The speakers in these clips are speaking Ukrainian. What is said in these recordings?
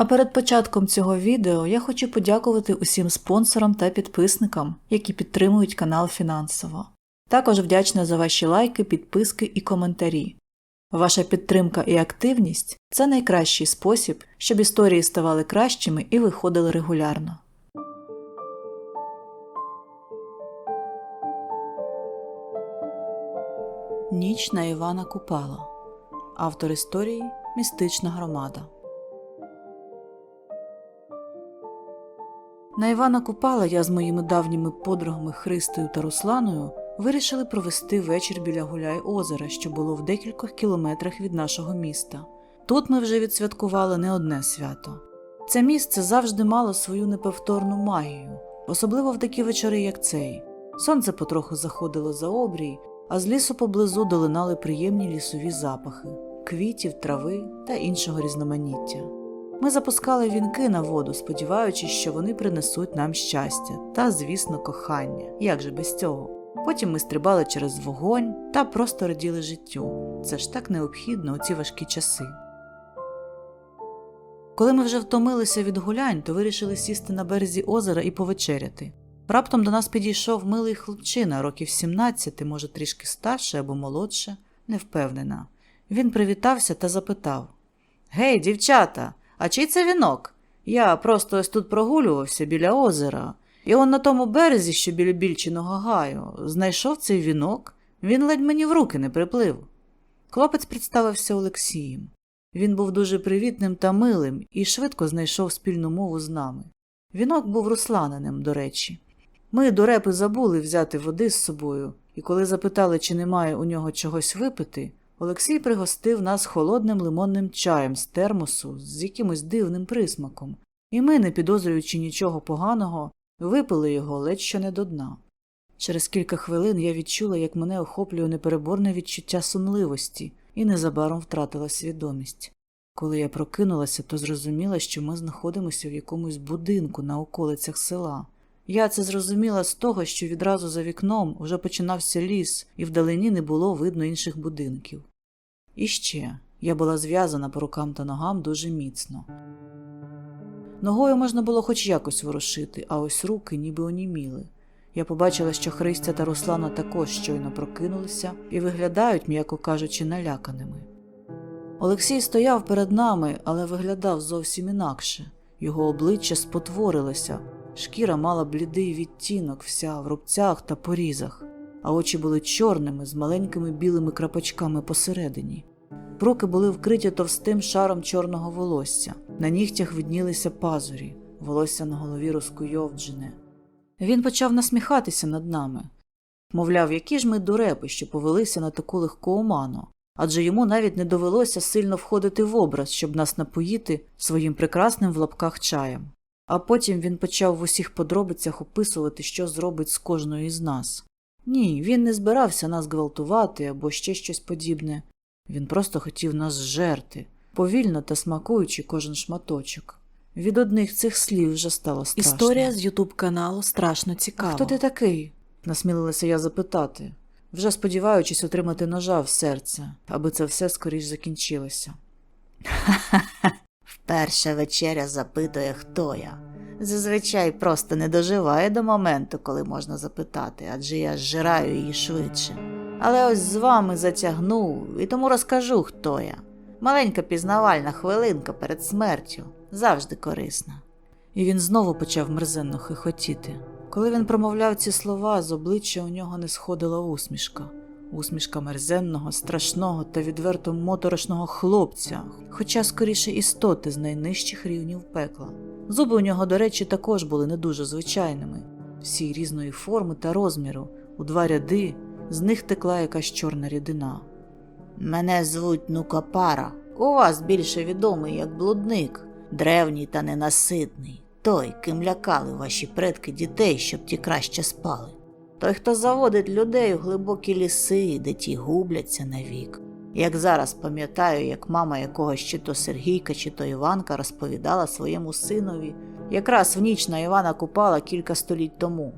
А перед початком цього відео я хочу подякувати усім спонсорам та підписникам, які підтримують канал фінансово. Також вдячна за ваші лайки, підписки і коментарі. Ваша підтримка і активність це найкращий спосіб, щоб історії ставали кращими і виходили регулярно. Ніч на Івана Купала. Автор історії Містична громада. На Івана Купала я з моїми давніми подругами Христою та Русланою вирішили провести вечір біля Гуляй озера, що було в декількох кілометрах від нашого міста. Тут ми вже відсвяткували не одне свято. Це місце завжди мало свою неповторну магію, особливо в такі вечори, як цей. Сонце потроху заходило за обрій, а з лісу поблизу долинали приємні лісові запахи квітів, трави та іншого різноманіття. Ми запускали вінки на воду, сподіваючись, що вони принесуть нам щастя та, звісно, кохання. Як же без цього? Потім ми стрибали через вогонь та просто раділи життю. Це ж так необхідно у ці важкі часи. Коли ми вже втомилися від гулянь, то вирішили сісти на березі озера і повечеряти. Раптом до нас підійшов милий хлопчина, років 17, може трішки старше або молодше, не впевнена. Він привітався та запитав: Гей, дівчата, а чий це вінок? Я просто ось тут прогулювався біля озера, і он на тому березі, що біля більчиного гаю, знайшов цей вінок, він ледь мені в руки не приплив. Хлопець представився Олексієм. Він був дуже привітним та милим і швидко знайшов спільну мову з нами. Вінок був русланиним, до речі. Ми до репи забули взяти води з собою, і коли запитали, чи немає у нього чогось випити, Олексій пригостив нас холодним лимонним чаєм з термосу з якимось дивним присмаком, і ми, не підозрюючи нічого поганого, випили його ледь що не до дна. Через кілька хвилин я відчула, як мене охоплює непереборне відчуття сумливості, і незабаром втратила свідомість. Коли я прокинулася, то зрозуміла, що ми знаходимося в якомусь будинку на околицях села. Я це зрозуміла з того, що відразу за вікном уже починався ліс, і вдалині не було видно інших будинків. І ще я була зв'язана по рукам та ногам дуже міцно. Ногою можна було хоч якось ворушити, а ось руки ніби оніміли. Я побачила, що Христя та Руслана також щойно прокинулися і виглядають, м'яко кажучи, наляканими. Олексій стояв перед нами, але виглядав зовсім інакше. Його обличчя спотворилося, шкіра мала блідий відтінок, вся в рубцях та порізах, а очі були чорними з маленькими білими крапочками посередині. Руки були вкриті товстим шаром чорного волосся, на нігтях виднілися пазурі, волосся на голові розкуйовджене. Він почав насміхатися над нами. Мовляв, які ж ми дурепи, що повелися на таку легку оману, адже йому навіть не довелося сильно входити в образ, щоб нас напоїти своїм прекрасним в лапках чаєм. А потім він почав в усіх подробицях описувати, що зробить з кожною із нас. Ні, він не збирався нас гвалтувати або ще щось подібне. Він просто хотів нас зжерти, повільно та смакуючи кожен шматочок. Від одних цих слів вже стало страшно. Історія з Ютуб каналу страшно цікава. А хто ти такий? насмілилася я запитати, вже сподіваючись отримати ножа в серце, аби це все скоріш закінчилося. Ха, Вперше вечеря запитує, хто я. Зазвичай просто не доживає до моменту, коли можна запитати, адже я зжираю її швидше. Але ось з вами затягнув і тому розкажу, хто я. Маленька пізнавальна хвилинка перед смертю завжди корисна. І він знову почав мерзенно хихотіти. Коли він промовляв ці слова, з обличчя у нього не сходила усмішка. Усмішка мерзенного, страшного та відверто моторошного хлопця, хоча скоріше істоти з найнижчих рівнів пекла. Зуби у нього, до речі, також були не дуже звичайними, всі різної форми та розміру, у два ряди, з них текла якась чорна рідина. Мене звуть Нукапара. У вас більше відомий як блудник, древній та ненаситний, той, ким лякали ваші предки дітей, щоб ті краще спали. Той, хто заводить людей у глибокі ліси, де ті губляться навік. Як зараз пам'ятаю, як мама якогось чи то Сергійка, чи то Іванка розповідала своєму синові, якраз в ніч на Івана купала кілька століть тому.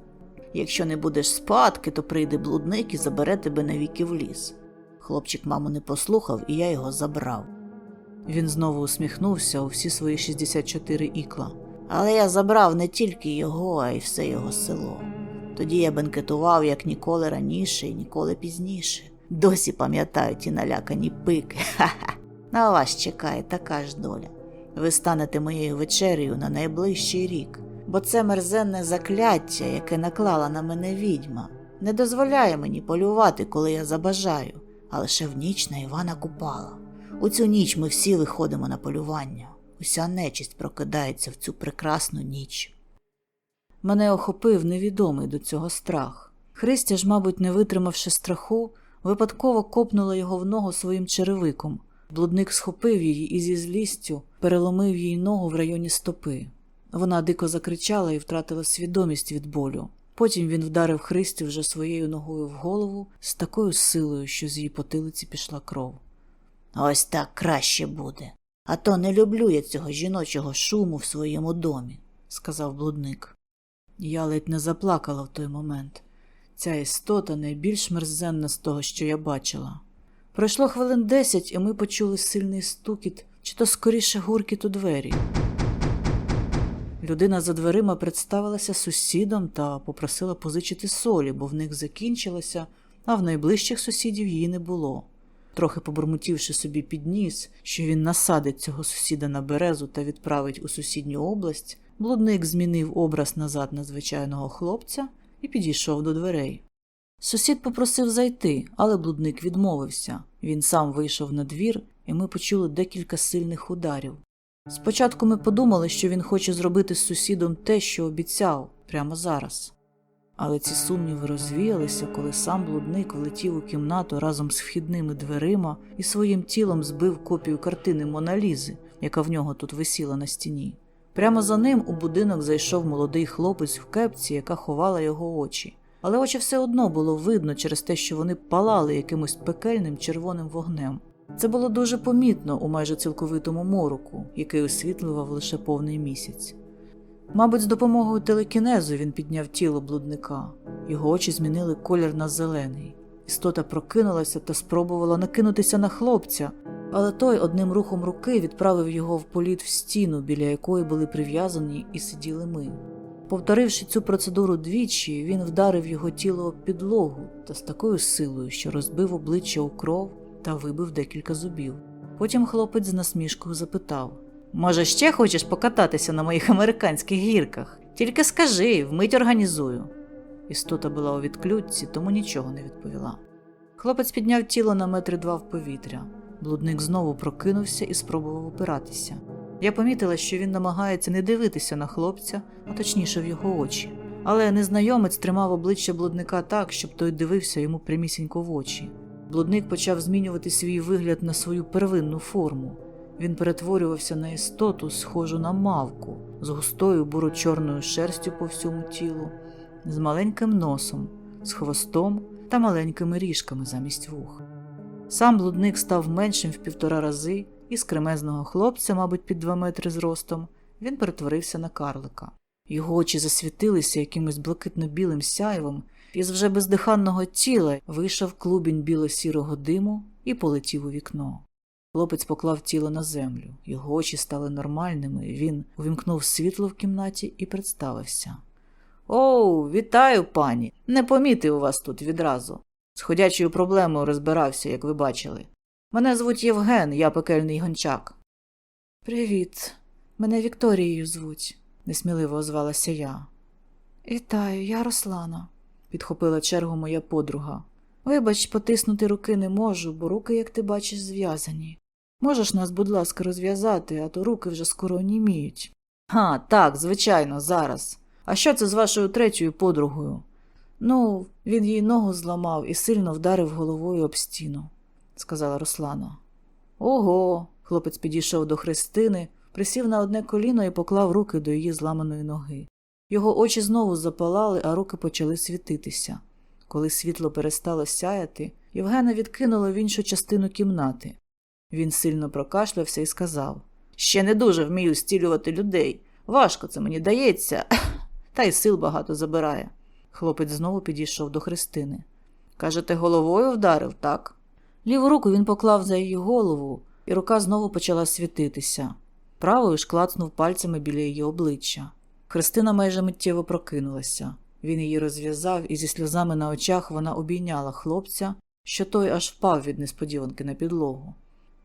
Якщо не будеш спадки, то прийде блудник і забере тебе навіки в ліс. Хлопчик маму не послухав, і я його забрав. Він знову усміхнувся у всі свої 64 ікла. Але я забрав не тільки його, а й все його село. Тоді я бенкетував як ніколи раніше і ніколи пізніше. Досі пам'ятаю ті налякані пики. Ха-ха. На вас чекає така ж доля. Ви станете моєю вечерею на найближчий рік, бо це мерзенне закляття, яке наклала на мене відьма, не дозволяє мені полювати, коли я забажаю, а лише в ніч на Івана Купала. У цю ніч ми всі виходимо на полювання. Уся нечисть прокидається в цю прекрасну ніч. Мене охопив невідомий до цього страх. Христя ж, мабуть, не витримавши страху, випадково копнула його в ногу своїм черевиком. Блудник схопив її і зі злістю переломив їй ногу в районі стопи. Вона дико закричала і втратила свідомість від болю. Потім він вдарив Христю вже своєю ногою в голову з такою силою, що з її потилиці пішла кров. Ось так краще буде. А то не люблю я цього жіночого шуму в своєму домі. сказав блудник. Я ледь не заплакала в той момент. Ця істота найбільш мерзенна з того, що я бачила. Пройшло хвилин десять, і ми почули сильний стукіт, чи то скоріше гуркіт у двері. Людина за дверима представилася сусідом та попросила позичити солі, бо в них закінчилося, а в найближчих сусідів її не було. Трохи побурмотівши собі під ніс, що він насадить цього сусіда на березу та відправить у сусідню область, блудник змінив образ назад на звичайного хлопця і підійшов до дверей. Сусід попросив зайти, але блудник відмовився. Він сам вийшов на двір, і ми почули декілька сильних ударів. Спочатку ми подумали, що він хоче зробити з сусідом те, що обіцяв, прямо зараз. Але ці сумніви розвіялися, коли сам блудник влетів у кімнату разом з вхідними дверима і своїм тілом збив копію картини Моналізи, яка в нього тут висіла на стіні. Прямо за ним у будинок зайшов молодий хлопець в кепці, яка ховала його очі. Але очі все одно було видно через те, що вони палали якимось пекельним червоним вогнем. Це було дуже помітно у майже цілковитому мороку, який освітлював лише повний місяць. Мабуть, з допомогою телекінезу він підняв тіло блудника. Його очі змінили колір на зелений. Істота прокинулася та спробувала накинутися на хлопця, але той одним рухом руки відправив його в політ в стіну, біля якої були прив'язані і сиділи ми. Повторивши цю процедуру двічі, він вдарив його тіло об підлогу та з такою силою, що розбив обличчя у кров та вибив декілька зубів. Потім хлопець з насмішкою запитав: Може, ще хочеш покататися на моїх американських гірках? Тільки скажи, вмить організую. Істота була у відключці, тому нічого не відповіла. Хлопець підняв тіло на метри два в повітря. Блудник знову прокинувся і спробував опиратися. Я помітила, що він намагається не дивитися на хлопця, а точніше в його очі. Але незнайомець тримав обличчя блудника так, щоб той дивився йому прямісінько в очі. Блудник почав змінювати свій вигляд на свою первинну форму. Він перетворювався на істоту, схожу на мавку, з густою буро-чорною шерстю по всьому тілу, з маленьким носом, з хвостом та маленькими ріжками замість вух. Сам блудник став меншим в півтора рази, і з кремезного хлопця, мабуть, під два метри зростом, він перетворився на карлика. Його очі засвітилися якимось блакитно-білим сяйвом, і з вже бездиханного тіла вийшов клубінь біло-сірого диму і полетів у вікно. Хлопець поклав тіло на землю, його очі стали нормальними, він увімкнув світло в кімнаті і представився. Оу, вітаю, пані! Не помітив вас тут відразу. З ходячою проблемою розбирався, як ви бачили. Мене звуть Євген, я пекельний гончак. Привіт, мене Вікторією звуть, несміливо озвалася я. Вітаю, я Руслана, підхопила чергу моя подруга. Вибач, потиснути руки не можу, бо руки, як ти бачиш, зв'язані. Можеш нас, будь ласка, розв'язати, а то руки вже скоро оніміють. Га, так, звичайно, зараз. А що це з вашою третьою подругою? Ну, він їй ногу зламав і сильно вдарив головою об стіну, сказала Руслана. Ого. Хлопець підійшов до Христини, присів на одне коліно і поклав руки до її зламаної ноги. Його очі знову запалали, а руки почали світитися. Коли світло перестало сяяти, Євгена відкинула в іншу частину кімнати. Він сильно прокашлявся і сказав Ще не дуже вмію стілювати людей. Важко це мені дається, та й сил багато забирає. Хлопець знову підійшов до Христини. Кажете, головою вдарив, так? Ліву руку він поклав за її голову, і рука знову почала світитися. Правою ж клацнув пальцями біля її обличчя. Христина майже миттєво прокинулася. Він її розв'язав, і зі сльозами на очах вона обійняла хлопця, що той аж впав від несподіванки на підлогу.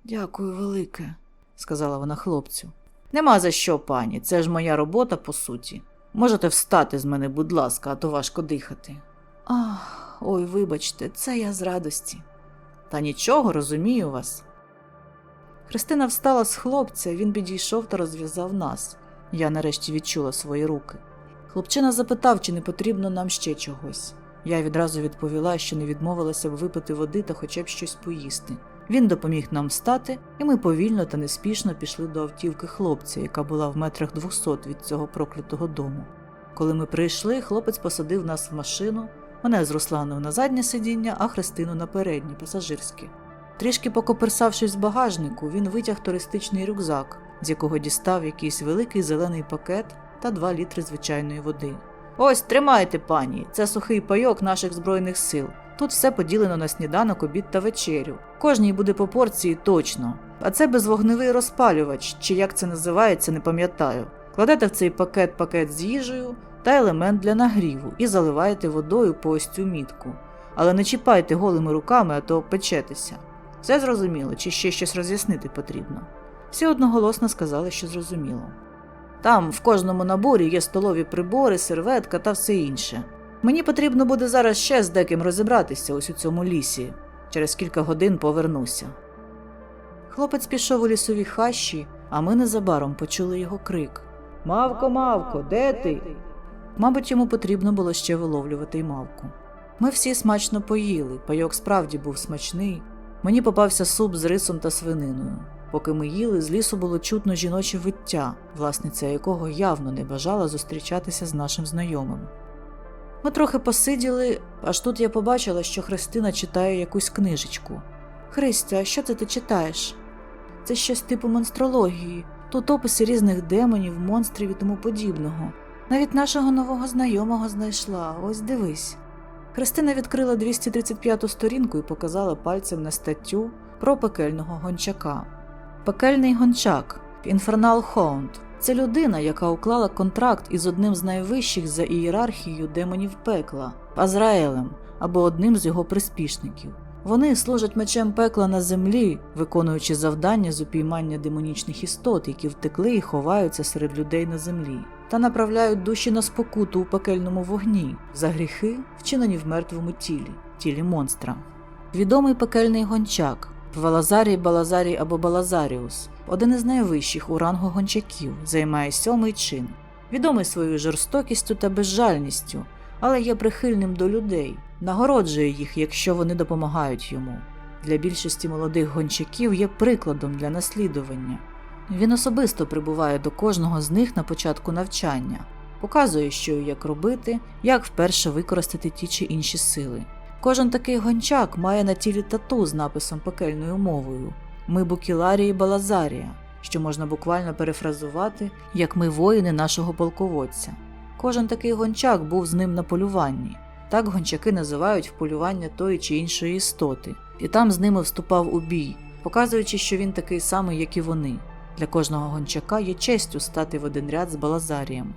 Дякую, велике, сказала вона хлопцю. Нема за що, пані, це ж моя робота, по суті. Можете встати з мене, будь ласка, а то важко дихати. Ах, ой, вибачте, це я з радості. Та нічого, розумію вас. Христина встала з хлопця, він підійшов та розв'язав нас. Я нарешті відчула свої руки. Хлопчина запитав, чи не потрібно нам ще чогось. Я відразу відповіла, що не відмовилася б випити води та хоча б щось поїсти. Він допоміг нам встати, і ми повільно та неспішно пішли до автівки хлопця, яка була в метрах двохсот від цього проклятого дому. Коли ми прийшли, хлопець посадив нас в машину, мене з Русланом на заднє сидіння, а Христину на переднє, пасажирське. Трішки покоперсавшись в багажнику, він витяг туристичний рюкзак, з якого дістав якийсь великий зелений пакет та два літри звичайної води. Ось тримайте, пані, це сухий пайок наших збройних сил. Тут все поділено на сніданок, обід та вечерю. Кожній буде по порції точно. А це безвогневий розпалювач, чи як це називається, не пам'ятаю. Кладете в цей пакет пакет з їжею та елемент для нагріву і заливаєте водою по ось цю мітку. Але не чіпайте голими руками, а то печетеся. Все зрозуміло, чи ще щось роз'яснити потрібно. Всі одноголосно сказали, що зрозуміло. Там в кожному наборі є столові прибори, серветка та все інше. Мені потрібно буде зараз ще з деким розібратися ось у цьому лісі. Через кілька годин повернуся. Хлопець пішов у лісові хащі, а ми незабаром почули його крик Мавко, мавко, де ти? Мабуть, йому потрібно було ще виловлювати й мавку. Ми всі смачно поїли, пайок справді був смачний. Мені попався суп з рисом та свининою. Поки ми їли, з лісу було чутно жіноче виття, власниця якого явно не бажала зустрічатися з нашим знайомим. Ми трохи посиділи, аж тут я побачила, що Христина читає якусь книжечку. Христя, що це ти читаєш? Це щось типу монстрології. Тут описи різних демонів, монстрів і тому подібного. Навіть нашого нового знайомого знайшла, ось дивись. Христина відкрила 235-ту сторінку і показала пальцем на статтю про пекельного гончака. Пекельний гончак Інфернал Хоунд це людина, яка уклала контракт із одним з найвищих за ієрархією демонів пекла Азраелем або одним з його приспішників. Вони служать мечем пекла на землі, виконуючи завдання з упіймання демонічних істот, які втекли і ховаються серед людей на землі, та направляють душі на спокуту у пекельному вогні за гріхи, вчинені в мертвому тілі, тілі монстра. Відомий пекельний гончак Валазарій Балазарій або Балазаріус, один із найвищих у рангу гончаків, займає сьомий чин, відомий своєю жорстокістю та безжальністю, але є прихильним до людей, нагороджує їх, якщо вони допомагають йому. Для більшості молодих гончаків є прикладом для наслідування. Він особисто прибуває до кожного з них на початку навчання, показує, що і як робити, як вперше використати ті чи інші сили. Кожен такий гончак має на тілі тату з написом пекельною мовою Ми Букіларії Балазарія, що можна буквально перефразувати як ми воїни нашого полководця. Кожен такий гончак був з ним на полюванні. Так гончаки називають вполювання тої чи іншої істоти, і там з ними вступав у бій, показуючи, що він такий самий, як і вони. Для кожного гончака є честю стати в один ряд з Балазарієм.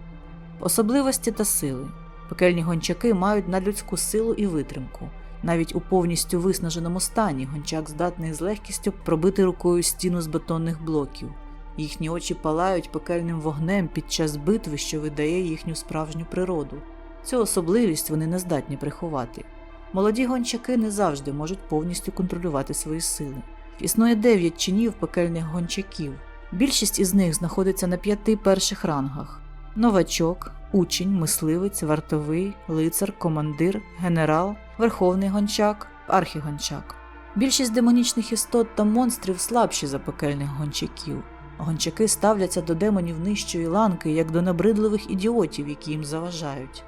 Особливості та сили. Пекельні гончаки мають надлюдську силу і витримку. Навіть у повністю виснаженому стані гончак здатний з легкістю пробити рукою стіну з бетонних блоків. Їхні очі палають пекельним вогнем під час битви, що видає їхню справжню природу. Цю особливість вони не здатні приховати. Молоді гончаки не завжди можуть повністю контролювати свої сили. Існує дев'ять чинів пекельних гончаків. Більшість із них знаходиться на п'яти перших рангах: новачок, учень, мисливець, вартовий, лицар, командир, генерал, верховний гончак, архігончак. Більшість демонічних істот та монстрів слабші за пекельних гончаків. Гончаки ставляться до демонів нижчої ланки як до набридливих ідіотів, які їм заважають,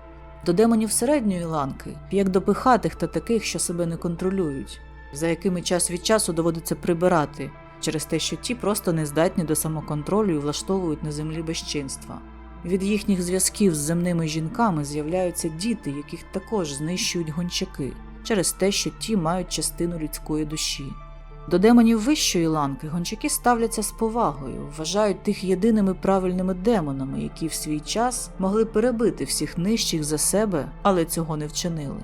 до демонів середньої ланки, як до пихатих та таких, що себе не контролюють, за якими час від часу доводиться прибирати через те, що ті просто не здатні до самоконтролю і влаштовують на землі безчинства. Від їхніх зв'язків з земними жінками з'являються діти, яких також знищують гончаки, через те, що ті мають частину людської душі. До демонів вищої ланки гончаки ставляться з повагою, вважають тих єдиними правильними демонами, які в свій час могли перебити всіх нижчих за себе, але цього не вчинили.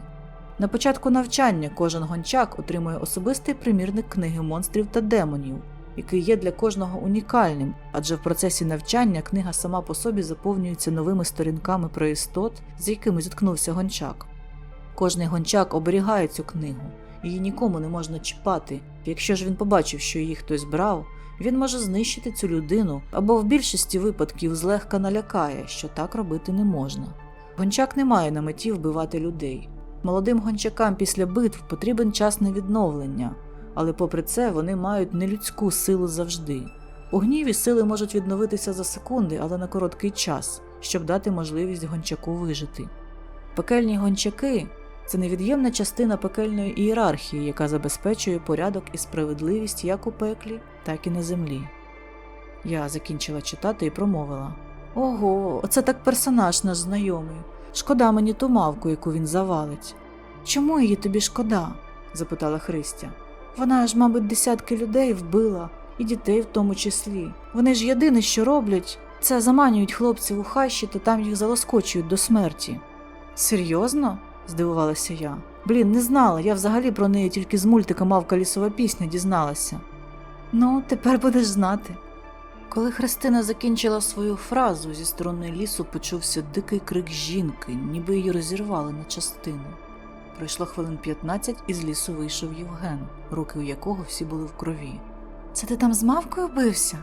На початку навчання кожен гончак отримує особистий примірник книги монстрів та демонів, який є для кожного унікальним, адже в процесі навчання книга сама по собі заповнюється новими сторінками про істот, з якими зіткнувся гончак. Кожний гончак оберігає цю книгу, її нікому не можна чіпати. Якщо ж він побачив, що її хтось брав, він може знищити цю людину або в більшості випадків злегка налякає, що так робити не можна. Гончак не має на меті вбивати людей. Молодим гончакам після битв потрібен час на відновлення, але попри це вони мають нелюдську силу завжди. У гніві сили можуть відновитися за секунди, але на короткий час, щоб дати можливість гончаку вижити. Пекельні гончаки це невід'ємна частина пекельної ієрархії, яка забезпечує порядок і справедливість як у пеклі, так і на землі. Я закінчила читати і промовила: Ого, оце так персонаж наш знайомий. Шкода мені ту мавку, яку він завалить. Чому її тобі шкода? запитала Христя. Вона ж, мабуть, десятки людей вбила, і дітей в тому числі. Вони ж єдине, що роблять, це заманюють хлопців у хащі та там їх залоскочують до смерті. Серйозно? здивувалася я. Блін, не знала, я взагалі про неї тільки з мультика Мавка лісова пісня дізналася. Ну, тепер будеш знати. Коли Христина закінчила свою фразу, зі сторони лісу почувся дикий крик жінки, ніби її розірвали на частини. Пройшло хвилин 15 і з лісу вийшов Євген, руки у якого всі були в крові. Це ти там з мавкою бився?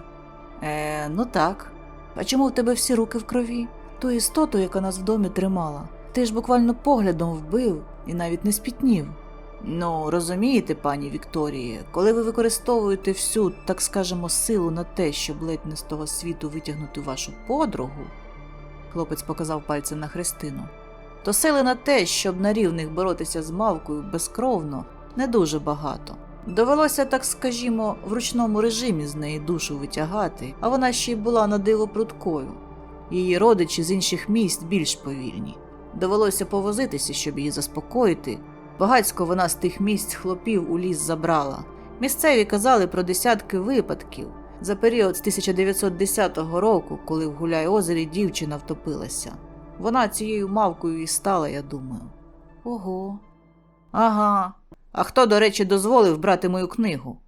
Е, ну так. А чому в тебе всі руки в крові? Ту істоту, яка нас в домі тримала. Ти ж буквально поглядом вбив і навіть не спітнів. Ну, розумієте, пані Вікторії, коли ви використовуєте всю, так скажемо, силу на те, щоб ледь не з того світу витягнути вашу подругу, хлопець показав пальцем на Христину, то сили на те, щоб на рівних боротися з мавкою безкровно, не дуже багато. Довелося, так скажімо, в ручному режимі з неї душу витягати, а вона ще й була на диво пруткою. Її родичі з інших місць більш повільні. Довелося повозитися, щоб її заспокоїти. Багацько вона з тих місць хлопів у ліс забрала. Місцеві казали про десятки випадків за період з 1910 року, коли в Гуляй-озері дівчина втопилася. Вона цією мавкою і стала, я думаю. Ого. Ага. А хто, до речі, дозволив брати мою книгу?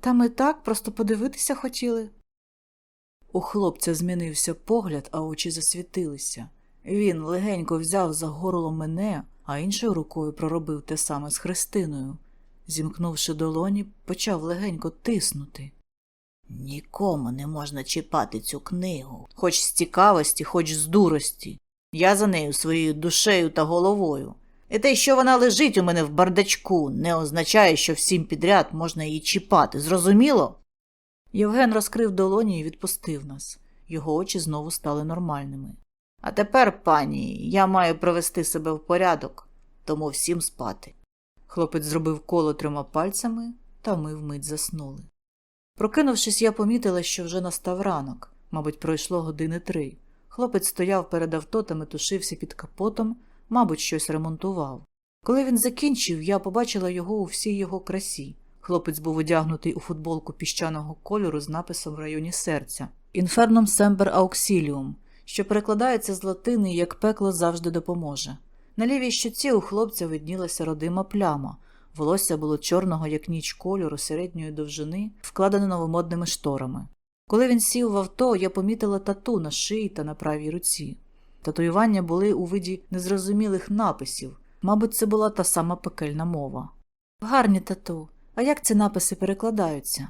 Та ми так просто подивитися хотіли. У хлопця змінився погляд, а очі засвітилися. Він легенько взяв за горло мене, а іншою рукою проробив те саме з Христиною. Зімкнувши долоні, почав легенько тиснути. Нікому не можна чіпати цю книгу. Хоч з цікавості, хоч з дурості. Я за нею своєю душею та головою. І те, що вона лежить у мене в бардачку, не означає, що всім підряд можна її чіпати. Зрозуміло? Євген розкрив долоні і відпустив нас. Його очі знову стали нормальними. А тепер, пані, я маю привести себе в порядок, тому всім спати. Хлопець зробив коло трьома пальцями, та ми вмить заснули. Прокинувшись, я помітила, що вже настав ранок, мабуть, пройшло години три. Хлопець стояв перед авто та метушився під капотом, мабуть, щось ремонтував. Коли він закінчив, я побачила його у всій його красі. Хлопець був одягнутий у футболку піщаного кольору з написом в районі серця Інферном Сембер Auxilium, що перекладається з латини як пекло завжди допоможе. На лівій щоці у хлопця виднілася родима пляма. Волосся було чорного, як ніч кольору середньої довжини, вкладене новомодними шторами. Коли він сів в авто, я помітила тату на шиї та на правій руці. Татуювання були у виді незрозумілих написів, мабуть, це була та сама пекельна мова. Гарні тату. А як ці написи перекладаються?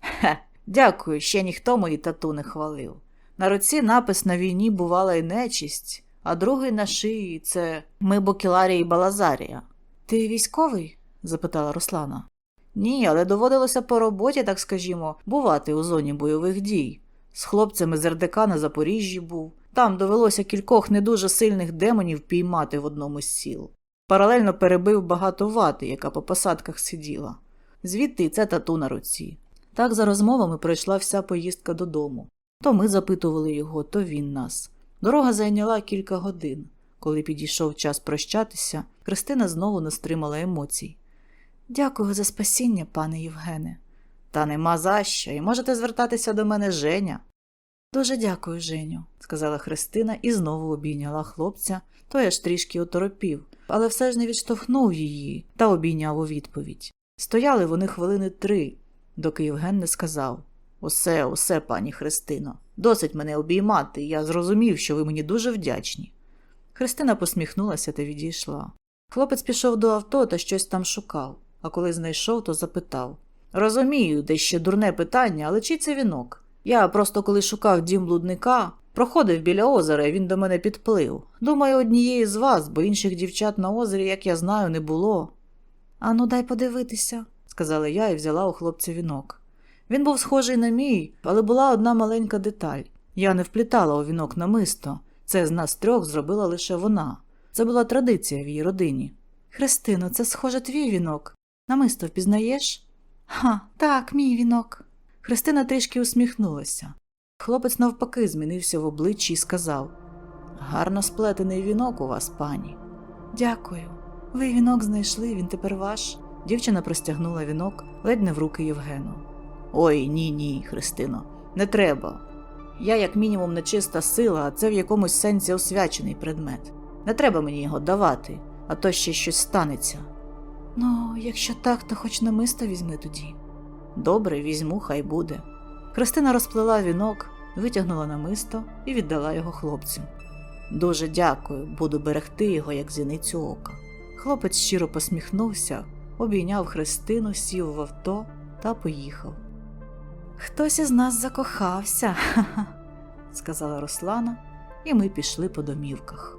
Хе, дякую, ще ніхто мої тату не хвалив. На руці напис на війні бувала й нечисть, а другий на шиї це ми Бокіларія і Балазарія. Ти військовий? запитала Руслана. Ні, але доводилося по роботі, так скажімо, бувати у зоні бойових дій. З хлопцями з РДК на Запоріжжі був. Там довелося кількох не дуже сильних демонів піймати в одному з сіл. Паралельно перебив багато вати, яка по посадках сиділа. Звідти й це тату на руці. Так за розмовами пройшла вся поїздка додому. То ми запитували його, то він нас. Дорога зайняла кілька годин. Коли підійшов час прощатися, Христина знову не стримала емоцій. Дякую за спасіння, пане Євгене. Та нема за що, і можете звертатися до мене Женя. Дуже дякую, Женю, сказала Христина і знову обійняла хлопця, той аж трішки оторопів, але все ж не відштовхнув її та обійняв у відповідь. Стояли вони хвилини три, доки Євген не сказав Усе, усе, пані Христино, досить мене обіймати, я зрозумів, що ви мені дуже вдячні. Христина посміхнулася та відійшла. Хлопець пішов до авто та щось там шукав, а коли знайшов, то запитав Розумію, де ще дурне питання, але чий це вінок? Я просто коли шукав дім блудника, проходив біля озера, і він до мене підплив. Думаю, однієї з вас, бо інших дівчат на озері, як я знаю, не було. Ану, дай подивитися, сказала я і взяла у хлопця вінок. Він був схожий на мій, але була одна маленька деталь. Я не вплітала у вінок намисто. Це з нас трьох зробила лише вона. Це була традиція в її родині. Христино, це схоже твій вінок. Намисто впізнаєш? Ха, так, мій вінок. Христина трішки усміхнулася. Хлопець навпаки змінився в обличчі і сказав Гарно сплетений вінок у вас, пані. Дякую. Ви вінок знайшли, він тепер ваш. Дівчина простягнула вінок ледь не в руки Євгену. Ой, ні, ні, Христино, не треба. Я, як мінімум, нечиста сила, а це в якомусь сенсі освячений предмет. Не треба мені його давати, а то ще щось станеться. Ну, якщо так, то хоч намисто візьми тоді. Добре, візьму, хай буде. Христина розплела вінок, витягнула намисто і віддала його хлопцю. Дуже дякую, буду берегти його, як зіницю ока. Хлопець щиро посміхнувся, обійняв Христину, сів в авто та поїхав. Хтось із нас закохався, сказала Руслана, і ми пішли по домівках.